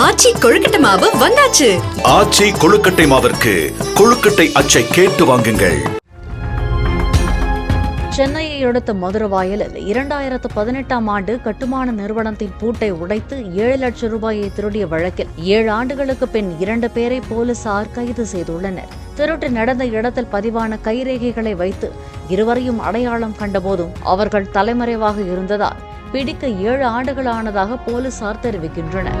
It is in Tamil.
ஆச்சி கொழுக்கட்டை மாவு வந்தாச்சு. ஆச்சி கொழுக்கட்டை மாவிற்கு கொழுக்கட்டை அச்சை கேட்டு வாங்குங்கள். சென்னையை அடுத்த மதுரவாயலில் இரண்டாயிரத்து பதினெட்டாம் ஆண்டு கட்டுமான நிறுவனத்தின் பூட்டை உடைத்து ஏழு லட்சம் ரூபாயை திருடிய வழக்கில் ஏழு ஆண்டுகளுக்கு பின் இரண்டு பேரை போலீசார் கைது செய்துள்ளனர். திருட்டு நடந்த இடத்தில் பதிவான கைரேகைகளை வைத்து இருவரையும் அடையாளம் கண்டபோதும் அவர்கள் தலைமறைவாக இருந்ததால் பிடிக்க ஏழு ஆண்டுகளானதாக போலீசார் தெரிவிக்கின்றனர்.